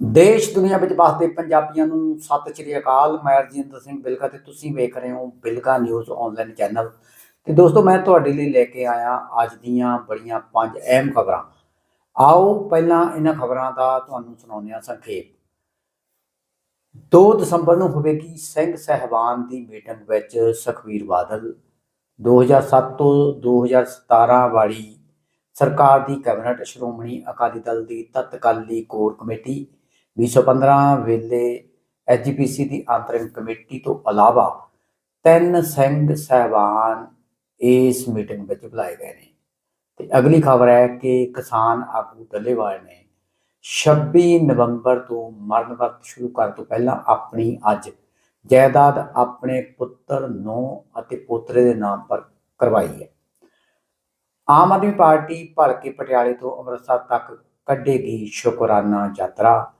ਦੇਸ਼ ਦੁਨੀਆ ਵਿੱਚ ਵਸਦੇ ਪੰਜਾਬੀਆਂ ਨੂੰ ਸਤਿ ਸ਼੍ਰੀ ਅਕਾਲ। ਮੈਂ ਰਜਿੰਦਰ ਸਿੰਘ ਬਿਲਗਾ ਤੇ ਤੁਸੀਂ ਵੇਖ ਰਹੇ ਹੋ ਬਿਲਗਾ ਨਿਊਜ਼ ਆਨਲਾਈਨ ਚੈਨਲ ਤੇ ਦੋਸਤੋ, ਮੈਂ ਤੁਹਾਡੇ ਲਈ ਲੈ ਕੇ ਆਇਆ ਅੱਜ ਦੀਆਂ ਬੜੀਆਂ ਪੰਜ ਅਹਿਮ ਖਬਰਾਂ। ਆਓ ਪਹਿਲਾਂ ਇਹਨਾਂ ਖਬਰਾਂ ਦਾ ਤੁਹਾਨੂੰ ਸੁਣਾਉਂਦੇ ਹਾਂ ਸੰਖੇਪ। 2 ਦਸੰਬਰ ਨੂੰ ਹੋਵੇਗੀ ਸਿੰਘ ਸਹਿਬਾਨ ਦੀ ਮੀਟਿੰਗ ਵਿੱਚ ਸੁਖਬੀਰ ਬਾਦਲ। 2007 ਤੋਂ 2017 ਵਾਲੀ ਸਰਕਾਰ ਦੀ ਕੈਬਨਿਟ ਸ਼੍ਰੋਮਣੀ ਅਕਾਲੀ ਦਲ ਦੀ ਤਤਕਾਲੀ ਕੋਰ ਕਮੇਟੀ 2015 ਵੇਲੇ ਐਜੀਪੀਸੀ ਦੀ ਅੰਤਰਿਮ ਕਮੇਟੀ ਤੋਂ ਇਲਾਵਾ ਤਿੰਨ ਸਿੰਘ ਸਹਿਬਾਨ ਇਸ ਮੀਟਿੰਗ ਵਿੱਚ ਬੁਲਾਏ ਗਏ ਨੇ। ਤੇ ਅਗਲੀ ਖਬਰ ਹੈ ਕਿ ਕਿਸਾਨ ਆਗੂ ਡੱਲੇਵਾਲ ਨੇ 26 ਨਵੰਬਰ ਤੋਂ ਮਰਨ ਵਰਤ ਸ਼ੁਰੂ ਕਰਨ ਤੋਂ ਪਹਿਲਾਂ ਆਪਣੀ ਅੱਜ ਜਾਇਦਾਦ ਆਪਣੇ ਪੁੱਤਰ ਨੂੰ ਅਤੇ ਪੋਤਰੇ ਦੇ ਨਾਮ ਪਰ ਕਰਵਾਈ ਹੈ। ਆਮ ਆਦਮੀ ਪਾਰਟੀ ਭਲਕੇ ਪਟਿਆਲੇ ਤੋਂ ਅੰਮ੍ਰਿਤਸਰ ਤੱਕ ਕੱਢੇਗੀ ਸ਼ੁਕਰਾਨਾ ਯਾਤਰਾ।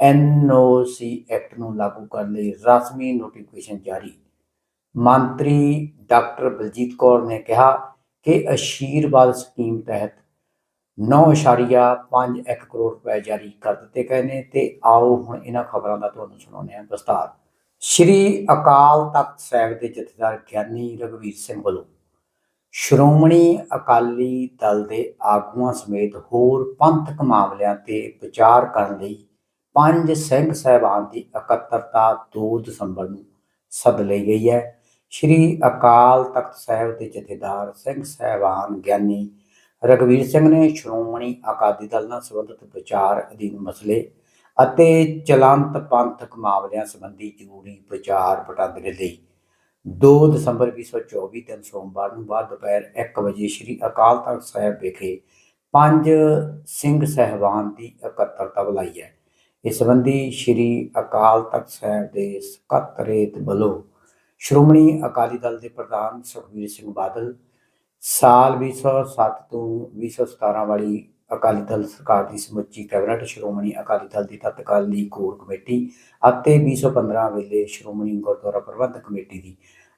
ਐਨਓਸੀ ਐਕਟ ਨੂੰ ਲਾਗੂ ਕਰਨ ਲਈ ਰਸਮੀ ਨੋਟੀਫਿਕੇਸ਼ਨ ਜਾਰੀ। ਮੰਤਰੀ ਡਾਕਟਰ ਬਲਜੀਤ ਕੌਰ ਨੇ ਕਿਹਾ ਕਿ ਅਸ਼ੀਰਵਾਦ ਸਕੀਮ ਤਹਿਤ 9.51 ਕਰੋੜ ਰੁਪਏ ਜਾਰੀ ਕਰ ਦਿੱਤੇ ਗਏ ਨੇ ਤੇ ਆਓ ਹੁਣ ਇਹਨਾਂ ਖਬਰਾਂ ਦਾ ਤੁਹਾਨੂੰ ਸੁਣਾਉਂਦੇ ਹਾਂ ਵਿਸਤਾਰ। ਸ਼੍ਰੀ ਅਕਾਲ ਤਖਤ ਸਾਹਿਬ ਦੇ ਜਥੇਦਾਰ ਗਿਆਨੀ ਰਗਵੀਰ ਸਿੰਘ ਵੱਲੋਂ ਸ਼੍ਰੋਮਣੀ ਅਕਾਲੀ ਦਲ ਦੇ ਆਗੂਆਂ ਸਮੇਤ ਹੋਰ ਪੰਥਕ ਮਾਮਲਿਆਂ ਤੇ ਵਿਚਾਰ ਕਰਨ ਲਈ ਪੰਜ ਸਿੰਘ ਸਹਿਬਾਨ ਦੀ ਇਕੱਤਰਤਾ 2 ਦਸੰਬਰ ਨੂੰ ਸੱਦ ਲਈ ਗਈ ਹੈ। ਸ਼੍ਰੀ ਅਕਾਲ ਤਖਤ ਸਾਹਿਬ ਦੇ ਜਥੇਦਾਰ ਸਿੰਘ ਸਹਿਬਾਨ ਗਿਆਨੀ ਰਗਵੀਰ ਸਿੰਘ ਨੇ ਸ਼੍ਰੋਮਣੀ ਅਕਾਲੀ ਦਲ ਨਾਲ ਸੰਬੰਧਿਤ ਵਿਚਾਰ ਅਧੀਨ ਮਸਲੇ ਅਤੇ ਚਲੰਤ ਪੰਥਕ ਮਾਮਲਿਆਂ ਸੰਬੰਧੀ ਜ਼ਰੂਰੀ ਵਿਚਾਰ ਵਟਾਂਦਰੇ ਲਈ। 2 ਦਸੰਬਰ 2024 ਦਿਨ ਸੋਮਵਾਰ ਨੂੰ ਬਾਅਦ ਦੁਪਹਿਰ 1 ਵਜੇ ਸ੍ਰੀ ਅਕਾਲ ਤਖਤ ਸਾਹਿਬ ਵਿਖੇ ਪੰਜ ਸਿੰਘ ਸਹਿਬਾਨ ਦੀ ਇਕੱਤਰਤਾ ਬੁਲਾਈ ਹੈ। ਇਸ ਸੰਬੰਧੀ ਸ੍ਰੀ ਅਕਾਲ ਤਖਤ ਸਾਹਿਬ ਦੇ ਸਕੱਤਰੇਤ ਵੱਲੋਂ ਸ਼੍ਰੋਮਣੀ ਅਕਾਲੀ ਦਲ ਦੇ ਪ੍ਰਧਾਨ ਸੁਖਬੀਰ ਸਿੰਘ ਬਾਦਲ ਸਾਲ 2007 ਤੋਂ 2017 ਵਾਲੀ ਅਕਾਲੀ ਦਲ ਸਰਕਾਰ ਦੀ ਸਮੁੱਚੀ ਕੈਬਨਿਟ ਸ਼੍ਰੋਮਣੀ ਅਕਾਲੀ ਦਲ ਦੀ ਤਤਕਾਲੀ ਕੋਰ ਕਮੇਟੀ ਅਤੇ 2015 ਵੇਲੇ ਸ਼੍ਰੋਮਣੀ ਗੁਰਦੁਆਰਾ ਪ੍ਰਬੰਧਕ ਕਮੇਟੀ ਦੀ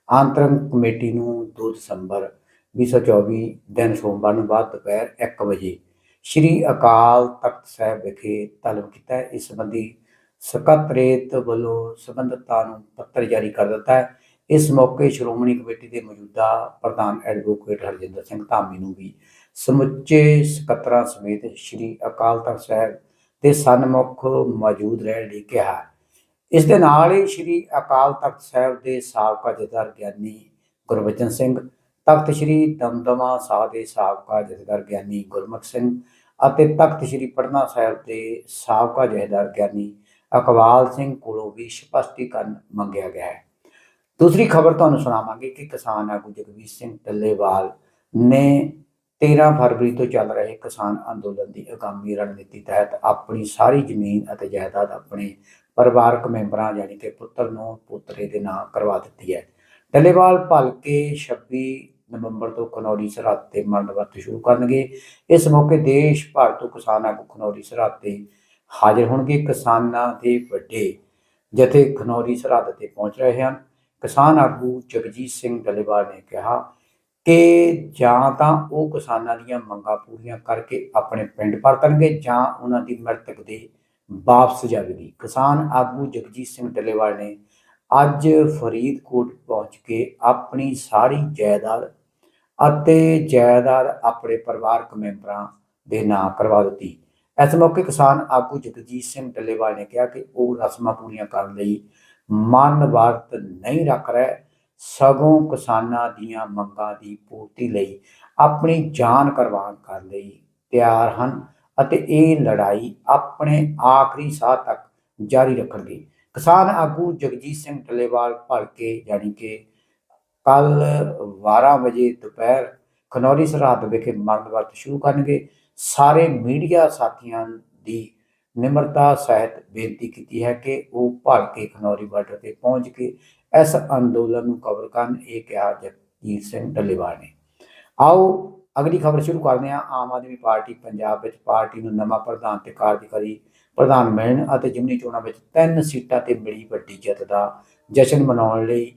ਆਂਤਰਿਕ ਕਮੇਟੀ ਨੂੰ 2 ਦਸੰਬਰ 2024 ਦਿਨ ਸੋਮਵਾਰ ਨੂੰ ਬਾਅਦ ਦੁਪਹਿਰ 1 ਵਜੇ ਸ਼੍ਰੀ ਅਕਾਲ ਤਖਤ ਸਾਹਿਬ ਵਿਖੇ ਤਲਬ ਕੀਤਾ ਇਸ ਸੰਬੰਧੀ ਸਕੱਤਰੇਤ ਵੱਲੋਂ ਸੰਬੰਧਤਾਂ ਨੂੰ ਪੱਤਰ ਜਾਰੀ ਕਰ ਦਿੱਤਾ ਹੈ। ਇਸ ਮੌਕੇ ਸ਼੍ਰੋਮਣੀ ਕਮੇਟੀ ਦੇ ਮੌਜੂਦਾ ਪ੍ਰਧਾਨ ਐਡਵੋਕੇਟ ਹਰਜਿੰਦਰ ਸਿੰਘ ਧਾਮੀ ਨੂੰ ਵੀ ਸਮੁੱਚੇ ਸਕੱਤਰਾਂ ਸਮੇਤ ਸ਼੍ਰੀ ਅਕਾਲ ਤਖਤ ਸਾਹਿਬ ਦੇ ਸਨਮੁਖ ਮੌਜੂਦ ਰਹਿਣ ਲਈ ਕਿਹਾ। ਇਸ ਦੇ ਨਾਲ ਹੀ ਸ਼੍ਰੀ ਅਕਾਲ ਤਖਤ ਸਾਹਿਬ ਦੇ ਸਾਬਕਾ ਜਥੇਦਾਰ ਗਿਆਨੀ ਗੁਰਬਚਨ ਸਿੰਘ, ਤਖਤ ਸ਼੍ਰੀ ਦਮਦਮਾ ਸਾਹਿਬ ਦੇ ਸਾਬਕਾ ਜਥੇਦਾਰ ਗਿਆਨੀ ਗੁਰਮੁਖ ਸਿੰਘ ਅਤੇ ਤਖਤ ਸ਼੍ਰੀ ਪਟਨਾ ਸਾਹਿਬ ਦੇ ਸਾਬਕਾ ਜਥੇਦਾਰ ਗਿਆਨੀ ਅਕਵਾਲ ਸਿੰਘ ਕੋਲੋਂ ਵੀ ਸਪਸ਼ਟੀਕਰਨ ਮੰਗਿਆ ਗਿਆ ਹੈ। ਦੂਸਰੀ ਖਬਰ ਤੁਹਾਨੂੰ ਸੁਣਾਵਾਂਗੇ ਕਿ ਕਿਸਾਨ ਆਗੂ ਜਗਵੀਰ ਸਿੰਘ ਟੱਲੇਵਾਲ ਨੇ 13 ਫਰਵਰੀ ਤੋਂ ਚੱਲ ਰਹੇ ਕਿਸਾਨ ਅੰਦੋਲਨ ਦੀ ਆਗਾਮੀ ਰਣਨੀਤੀ ਤਹਿਤ ਆਪਣੀ ਸਾਰੀ ਜ਼ਮੀਨ ਅਤੇ ਜਾਇਦਾਦ ਆਪਣੇ ਪਰਿਵਾਰਕ ਮੈਂਬਰਾਂ ਯਾਨੀ ਕਿ ਪੁੱਤਰ ਨੂੰ ਪੁੱਤਰੇ ਦੇ ਨਾਂ ਕਰਵਾ ਦਿੱਤੀ ਹੈ। ਟੱਲੇਵਾਲ ਭਲਕੇ 26 ਨਵੰਬਰ ਤੋਂ ਖਨੌਰੀ ਸਰਹੱਦ ਤੇ ਮਰਨ ਵਰਤ ਸ਼ੁਰੂ ਕਰਨਗੇ। ਇਸ ਮੌਕੇ ਦੇਸ਼ ਭਰ ਤੋਂ ਕਿਸਾਨ ਆਗੂ ਖਨੌਰੀ ਸਰਹੱਦ ਤੇ ਹਾਜ਼ਰ ਹੋਣਗੇ। ਕਿਸਾਨਾਂ ਦੇ ਵੱਡੇ ਜਥੇ ਖਨੌਰੀ ਸਰਹੱਦ ਤੇ ਪਹੁੰਚ ਰਹੇ ਹਨ। ਕਿਸਾਨ ਆਗੂ ਜਗਜੀਤ ਸਿੰਘ ਡੱਲੇਵਾਲ ਨੇ ਕਿਹਾ ਕਿ ਜਾਂ ਤਾਂ ਉਹ ਕਿਸਾਨਾਂ ਦੀਆਂ ਮੰਗਾਂ ਪੂਰੀਆਂ ਕਰਕੇ ਆਪਣੇ ਪਿੰਡ ਪਰਤਣਗੇ ਜਾਂ ਉਹਨਾਂ ਦੀ ਮਰਤਕ ਦੇ ਵਾਪਸ ਜਾਵੇਗੀ। ਕਿਸਾਨ ਆਗੂ ਜਗਜੀਤ ਸਿੰਘ ਡੱਲੇਵਾਲ ਨੇ ਅੱਜ ਫਰੀਦਕੋਟ ਪਹੁੰਚ ਕੇ ਆਪਣੀ ਸਾਰੀ ਜਾਇਦਾਦ ਅਤੇ ਜਾਇਦਾਦ ਆਪਣੇ ਪਰਿਵਾਰਕ ਮੈਂਬਰਾਂ ਦੇ ਨਾਂ ਕਰਵਾ ਦਿੱਤੀ। ਇਸ ਮੌਕੇ ਕਿਸਾਨ ਆਗੂ ਜਗਜੀਤ ਸਿੰਘ ਡੱਲੇਵਾਲ ਨੇ ਕਿਹਾ ਕਿ ਉਹ ਰਸਮਾਂ ਪੂਰੀਆਂ ਕਰਨ ਲਈ ਮਨ ਵਰਤ ਨਹੀਂ ਰੱਖ ਰਹੇ। ਸਗੋਂ ਕਿਸਾਨਾਂ ਦੀਆਂ ਮੰਗਾਂ ਦੀ ਪੂਰਤੀ ਲਈ ਆਪਣੀ ਜਾਨ ਕੁਰਬਾਨ ਕਰਨ ਲਈ ਤਿਆਰ ਹਨ ਅਤੇ ਇਹ ਲੜਾਈ ਆਪਣੇ ਆਖਰੀ ਸਾਹ ਤੱਕ ਜਾਰੀ ਰੱਖਣਗੇ। ਕਿਸਾਨ ਆਗੂ ਜਗਜੀਤ ਸਿੰਘ ਟੱਲੇਵਾਲ ਭਲਕੇ ਯਾਨੀ ਕਿ ਕੱਲ 12 ਵਜੇ ਦੁਪਹਿਰ ਖਨੌਰੀ ਸਰਹੱਦ ਵਿਖੇ ਮਰਨ ਵਰਤ ਸ਼ੁਰੂ ਕਰਨਗੇ। ਸਾਰੇ ਮੀਡੀਆ ਸਾਥੀਆਂ ਦੀ ਨਿਮਰਤਾ ਸਹਿਤ ਬੇਨਤੀ ਕੀਤੀ ਹੈ ਕਿ ਉਹ ਭਲਕੇ ਖਨੌਰੀ ਬਾਰਡਰ ਤੇ ਪਹੁੰਚ ਕੇ ਇਸ ਅੰਦੋਲਨ ਨੂੰ ਕਵਰ ਕਰਨ, ਇਹ ਕਿਹਾ ਜਗਜੀਤ ਸਿੰਘ ਡੱਲੇਵਾਲ ਨੇ। ਆਓ ਅਗਲੀ ਖਬਰ ਸ਼ੁਰੂ ਕਰਦੇ ਹਾਂ। ਆਮ ਆਦਮੀ ਪਾਰਟੀ ਪੰਜਾਬ ਵਿੱਚ ਪਾਰਟੀ ਨੂੰ ਨਵਾਂ ਪ੍ਰਧਾਨ ਤੇ ਕਾਰਜਕਾਰੀ ਪ੍ਰਧਾਨ ਮਿਲਣ ਅਤੇ ਜਿਮਨੀ ਚੋਣਾਂ ਵਿੱਚ ਤਿੰਨ ਸੀਟਾਂ ਤੇ ਮਿਲੀ ਵੱਡੀ ਜਿੱਤ ਦਾ ਜਸ਼ਨ ਮਨਾਉਣ ਲਈ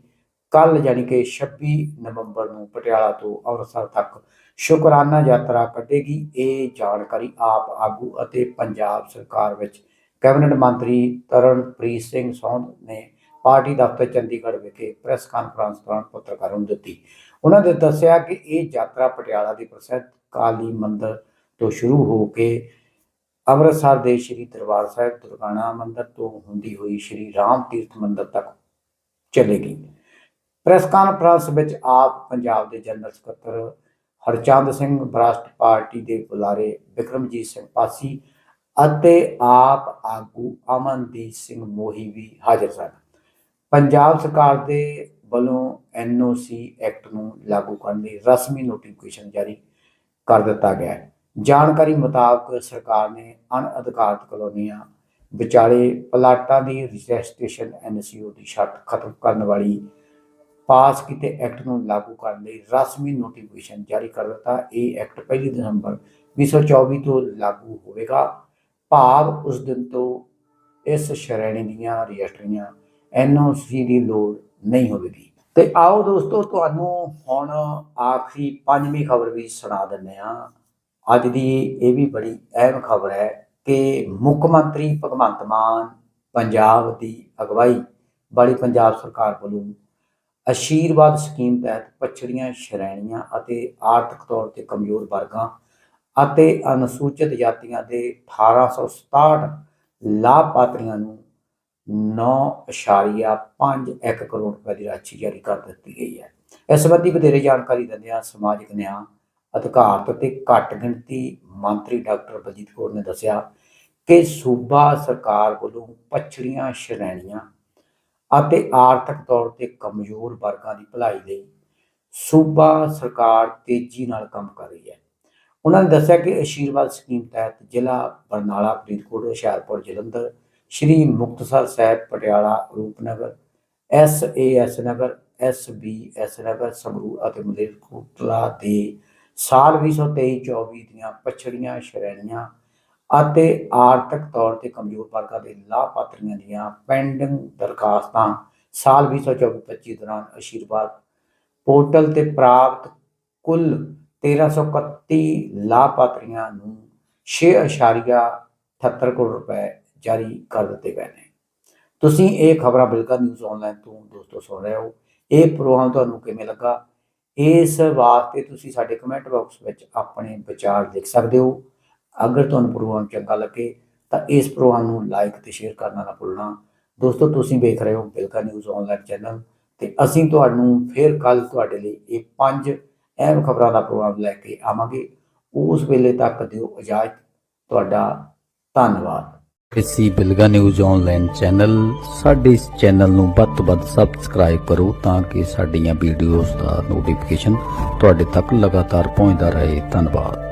ਕੱਲ ਯਾਨੀ ਕਿ 26 ਨਵੰਬਰ ਨੂੰ ਪਟਿਆਲਾ ਤੋਂ ਅੰਮ੍ਰਿਤਸਰ ਤੱਕ ਸ਼ੁਕਰਾਨਾ ਯਾਤਰਾ ਕੱਢੇਗੀ। ਇਹ ਜਾਣਕਾਰੀ ਆਪ ਆਗੂ ਅਤੇ ਪੰਜਾਬ ਸਰਕਾਰ ਵਿੱਚ ਕੈਬਨਿਟ ਮੰਤਰੀ ਤਰਨਪ੍ਰੀਤ ਸਿੰਘ ਸੌਂਦ ਨੇ ਪਾਰਟੀ ਦਫ਼ਤਰ ਚੰਡੀਗੜ੍ਹ ਵਿਖੇ ਪ੍ਰੈਸ ਕਾਨਫਰੰਸ ਦੌਰਾਨ ਪੱਤਰਕਾਰਾਂ ਨੂੰ ਦਿੱਤੀ। ਉਹਨਾਂ ਨੇ ਦੱਸਿਆ ਕਿ ਇਹ ਯਾਤਰਾ ਪਟਿਆਲਾ ਦੇ ਪ੍ਰਸਿੱਧ ਕਾਲੀ ਮੰਦਿਰ ਤੋਂ ਸ਼ੁਰੂ ਹੋ ਕੇ ਅੰਮ੍ਰਿਤਸਰ ਦੇ ਸ੍ਰੀ ਦਰਬਾਰ ਸਾਹਿਬ ਦੁਰਗਾਣਾ ਮੰਦਿਰ ਤੋਂ ਹੁੰਦੀ ਹੋਈ ਸ੍ਰੀ ਰਾਮ ਤੀਰਥ ਮੰਦਿਰ ਤੱਕ ਚੱਲੇਗੀ। ਪ੍ਰੈਸ ਕਾਨਫਰੰਸ ਵਿੱਚ ਆਪ ਪੰਜਾਬ ਦੇ ਜਨਰਲ ਸਕੱਤਰ ਹਰਚੰਦ ਸਿੰਘ ਬਰਾਸਟ ਪਾਰਟੀ ਦੇ ਬੁਲਾਰੇ ਵਿਕਰਮਜੀਤ ਸਿੰਘ ਪਾਸੀ ਅਤੇ ਆਪ ਆਗੂ ਅਮਨਦੀਪ ਸਿੰਘ ਮੋਹੀ ਵੀ ਹਾਜ਼ਰ ਸਨ। ਪੰਜਾਬ ਸਰਕਾਰ ਦੇ ਵੱਲੋਂ ਐਨਓਸੀ ਐਕਟ ਨੂੰ ਲਾਗੂ ਕਰਨ ਲਈ ਰਸਮੀ ਨੋਟੀਫਿਕੇਸ਼ਨ ਜਾਰੀ ਕਰ ਦਿੱਤਾ ਗਿਆ ਹੈ। ਜਾਣਕਾਰੀ ਮੁਤਾਬਕ ਸਰਕਾਰ ਨੇ ਅਣਅਧਿਕਾਰਤ ਕਲੋਨੀਆਂ, ਵਿਚਾਲੇ ਪਲਾਟਾਂ ਦੀ ਰਜਿਸਟ੍ਰੇਸ਼ਨ ਐਨਸੀਓ ਦੀ ਸ਼ਰਤ ਖਤਮ ਕਰਨ ਵਾਲੀ ਪਾਸ ਕੀਤੇ ਐਕਟ ਨੂੰ ਲਾਗੂ ਕਰਨ ਲਈ ਰਸਮੀ ਨੋਟੀਫਿਕੇਸ਼ਨ ਜਾਰੀ ਕਰ ਦਿੱਤਾ। ਇਹ ਐਕਟ 1 ਦਸੰਬਰ 2024 ਤੋਂ ਲਾਗੂ ਹੋਵੇਗਾ। ਭਾਵ ਉਸ ਦਿਨ ਤੋਂ ਇਸ ਸ਼੍ਰੇਣੀ ਦੀਆਂ ਰਜਿਸਟਰੀਆਂ ਐਨਓਸੀ ਦੀ ਲੋੜ ਨਹੀਂ ਹੋਵੇਗੀ। ਤੇ ਆਓ ਦੋਸਤੋ, ਤੁਹਾਨੂੰ ਹੁਣ ਆਖਰੀ ਪੰਜਵੀਂ ਖਬਰ ਵੀ ਸੁਣਾ ਦਿੰਦੇ ਹਾਂ। ਅੱਜ ਦੀ ਇਹ ਵੀ ਬੜੀ ਅਹਿਮ ਖਬਰ ਹੈ ਕਿ ਮੁੱਖ ਮੰਤਰੀ ਭਗਵੰਤ ਮਾਨ ਪੰਜਾਬ ਦੀ ਅਗਵਾਈ ਵਾਲੀ ਪੰਜਾਬ ਸਰਕਾਰ ਵੱਲੋਂ ਅਸ਼ੀਰਵਾਦ ਸਕੀਮ ਤਹਿਤ ਪਛੜੀਆਂ ਸ਼੍ਰੇਣੀਆਂ ਅਤੇ ਆਰਥਿਕ ਤੌਰ ਤੇ ਕਮਜ਼ੋਰ ਵਰਗਾਂ ਅਤੇ ਅਨੁਸੂਚਿਤ ਜਾਤੀਆਂ ਦੇ 1867 ਲਾਭਪਾਤਰੀਆਂ ਨੂੰ 9.51 ਕਰੋੜ ਰੁਪਏ ਦੀ ਰਾਸ਼ੀ ਜਾਰੀ ਕਰ ਦਿੱਤੀ ਗਈ ਹੈ। ਇਸ ਸੰਬੰਧੀ ਵਧੇਰੇ ਜਾਣਕਾਰੀ ਦਿੰਦਿਆਂ ਸਮਾਜਿਕ ਨਿਆਂ, ਅਧਿਕਾਰਤ ਅਤੇ ਘੱਟ ਗਿਣਤੀ ਮੰਤਰੀ ਡਾਕਟਰ ਬਲਜੀਤ ਕੌਰ ਨੇ ਦੱਸਿਆ ਕਿ ਸੂਬਾ ਸਰਕਾਰ ਵੱਲੋਂ ਪਛੜੀਆਂ ਸ਼੍ਰੇਣੀਆਂ ਅਤੇ ਆਰਥਿਕ ਤੌਰ ਤੇ ਕਮਜ਼ੋਰ ਵਰਗਾਂ ਦੀ ਭਲਾਈ ਲਈ ਸੂਬਾ ਸਰਕਾਰ ਤੇਜ਼ੀ ਨਾਲ ਕੰਮ ਕਰ ਰਹੀ ਹੈ। ਉਹਨਾਂ ਨੇ ਦੱਸਿਆ ਕਿ ਆਸ਼ੀਰਵਾਦ ਸਕੀਮ ਤਹਿਤ ਜ਼ਿਲ੍ਹਾ Barnala, Faridkot, Hoshiarpur, Jalandhar, Shri Muktsar Sahib, Patiala, Rupnagar, S A S Nagar, S B S Nagar, Sangrur ਅਤੇ ਮਲੇਰਕੋਟਲਾ ਦੇ ਸਾਲ 2023-24 ਦੀਆਂ ਪਛੜੀਆਂ ਸ਼੍ਰੇਣੀਆਂ ਅਤੇ ਆਰਥਿਕ ਤੌਰ ਤੇ ਕਮਜ਼ੋਰ ਵਰਗਾਂ ਦੇ ਲਾਭਪਾਤਰੀਆਂ ਦੀਆਂ ਪੈਂਡਿੰਗ ਦਰਖਾਸਤਾਂ ਸਾਲ 2024-25 ਦੌਰਾਨ ਆਸ਼ੀਰਵਾਦ ਪੋਰਟਲ ਤੇ ਪ੍ਰਾਪਤ ਕੁੱਲ 1331 ਲਾਭਪਾਤਰੀਆਂ ਨੂੰ 6.78 ਕਰੋੜ ਰੁਪਏ ਜਾਰੀ ਕਰ ਦਿੱਤੇ ਗਏ ਨੇ। ਤੁਸੀਂ ਇਹ ਖਬਰਾਂ ਬਿਲਕੁਲ ਨਿਊਜ਼ ਆਨਲਾਈਨ ਤੋਂ ਦੋਸਤੋ ਸੁਣ ਰਹੇ ਹੋ। ਇਹ ਪ੍ਰੋਗਰਾਮ ਤੁਹਾਨੂੰ ਕਿਵੇਂ ਲੱਗਾ? ਇਸ ਵਾਸਤੇ ਤੁਸੀਂ ਸਾਡੇ ਕਮੈਂਟ ਬਾਕਸ ਵਿੱਚ ਆਪਣੇ ਵਿਚਾਰ ਲਿਖ ਸਕਦੇ ਹੋ। ਅਗਰ ਤੁਹਾਨੂੰ ਪ੍ਰੋਗਰਾਮ ਚੰਗਾ ਲੱਗੇ ਤਾਂ ਇਸ ਪ੍ਰੋਗਰਾਮ ਨੂੰ ਲਾਈਕ ਤੇ ਸ਼ੇਅਰ ਕਰਨਾ ਨਾ ਭੁੱਲਣਾ। ਦੋਸਤੋ, ਤੁਸੀਂ ਵੇਖ ਰਹੇ ਹੋ ਬਿਲਕਾ ਨਿਊਜ਼ ਆਨਲਾਈਨ ਚੈਨਲ ਤੇ ਅਸੀਂ ਤੁਹਾਨੂੰ ਫਿਰ ਕੱਲ ਤੁਹਾਡੇ ਲਈ ਇਹ ਪੰਜ ਅਹਿਮ ਖਬਰਾਂ ਦਾ ਪ੍ਰੋਗਰਾਮ ਲੈ ਕੇ ਆਵਾਂਗੇ। ਉਸ ਵੇਲੇ ਤੱਕ ਦਿਓ ਇਜਾਜ਼ਤ। ਤੁਹਾਡਾ ਧੰਨਵਾਦ। ਕਿਸੀ ਬਿਲਗਾ ਨਿਊਜ਼ ਆਨਲਾਈਨ ਚੈਨਲ ਸਾਡੇ ਇਸ ਚੈਨਲ ਨੂੰ ਵੱਧ ਤੋਂ ਵੱਧ ਸਬਸਕ੍ਰਾਈਬ ਕਰੋ ਤਾਂ ਕਿ ਸਾਡੀਆਂ ਵੀਡੀਓਜ਼ ਦਾ ਨੋਟੀਫਿਕੇਸ਼ਨ ਤੁਹਾਡੇ ਤੱਕ ਲਗਾਤਾਰ ਪਹੁੰਚਦਾ ਰਹੇ। ਧੰਨਵਾਦ।